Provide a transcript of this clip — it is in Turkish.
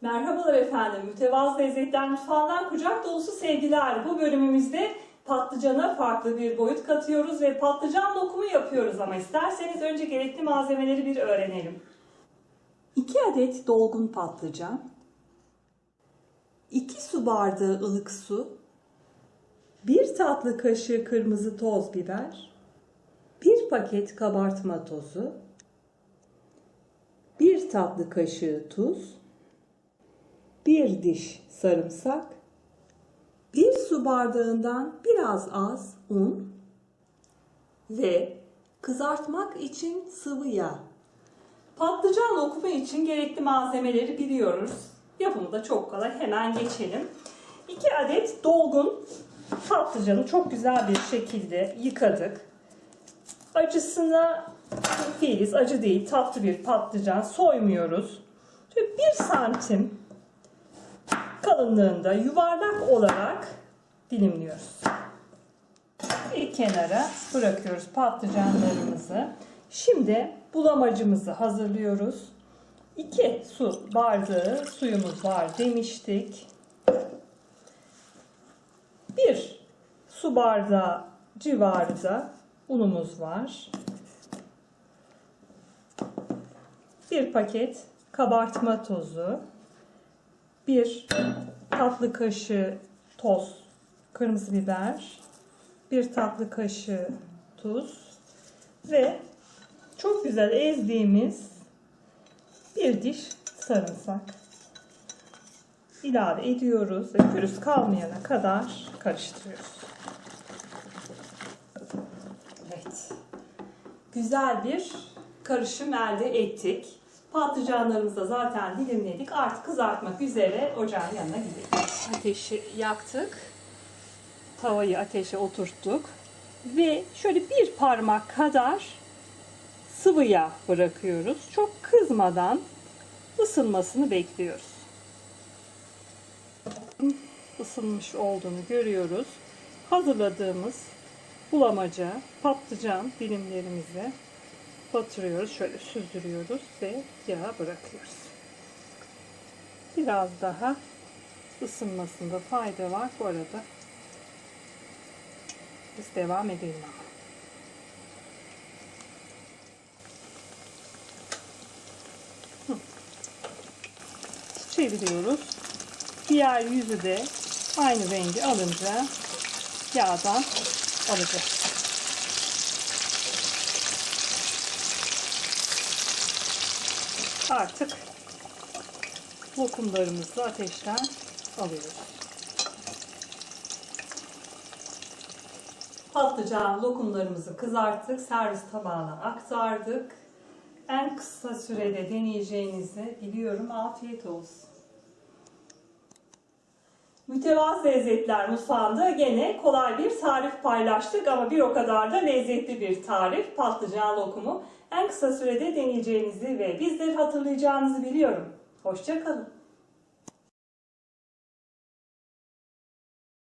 Merhabalar efendim. Mütevazı Lezzetler Mutfağı'ndan kucak dolusu sevgiler. Bu bölümümüzde patlıcana farklı bir boyut katıyoruz ve patlıcan lokumu yapıyoruz ama isterseniz önce gerekli malzemeleri bir öğrenelim. 2 adet dolgun patlıcan, 2 su bardağı ılık su, 1 tatlı kaşığı kırmızı toz biber, 1 paket kabartma tozu, 1 tatlı kaşığı tuz, 1 diş sarımsak, 1 su bardağından biraz az un ve kızartmak için sıvı yağ. Patlıcan lokumu için gerekli malzemeleri biliyoruz. Yapımı da çok kolay. Hemen geçelim. 2 adet dolgun patlıcanı çok güzel bir şekilde yıkadık. Acısına değiliz. Acı değil. Tatlı bir patlıcan. Soymuyoruz. Şöyle 1 santim kalınlığında yuvarlak olarak dilimliyoruz. Bir kenara bırakıyoruz patlıcanlarımızı. Şimdi bulamacımızı hazırlıyoruz. 2 su bardağı suyumuz var demiştik. 1 su bardağı civarında unumuz var. 1 paket kabartma tozu. 1 tatlı kaşığı toz kırmızı biber. 1 tatlı kaşığı tuz ve çok güzel ezdiğimiz bir diş sarımsak ilave ediyoruz ve pürüz kalmayana kadar karıştırıyoruz. Evet. Güzel bir karışım elde ettik. Patlıcanlarımızı zaten dilimledik. Artık kızartmak üzere ocağın yanına gidelim. Ateşi yaktık. Tavayı ateşe oturttuk. Ve şöyle bir parmak kadar sıvı yağ bırakıyoruz. Çok kızmadan ısınmasını bekliyoruz. Isınmış olduğunu görüyoruz. Hazırladığımız bulamaca patlıcan dilimlerimizi batırıyoruz. Şöyle süzdürüyoruz ve yağa bırakıyoruz. Biraz daha ısınmasında fayda var. Bu arada biz devam edelim ama. çeviriyoruz. Diğer yüzü de aynı rengi alınca yağdan alacağız. Artık lokumlarımızı ateşten alıyoruz. Patlıcan lokumlarımızı kızarttık, servis tabağına aktardık. En kısa sürede deneyeceğinizi biliyorum. Afiyet olsun. Mütevazı Lezzetler Mutfağı'nda gene kolay bir tarif paylaştık ama bir o kadar da lezzetli bir tarif. Patlıcan lokumu en kısa sürede deneyeceğinizi ve bizleri hatırlayacağınızı biliyorum. Hoşçakalın.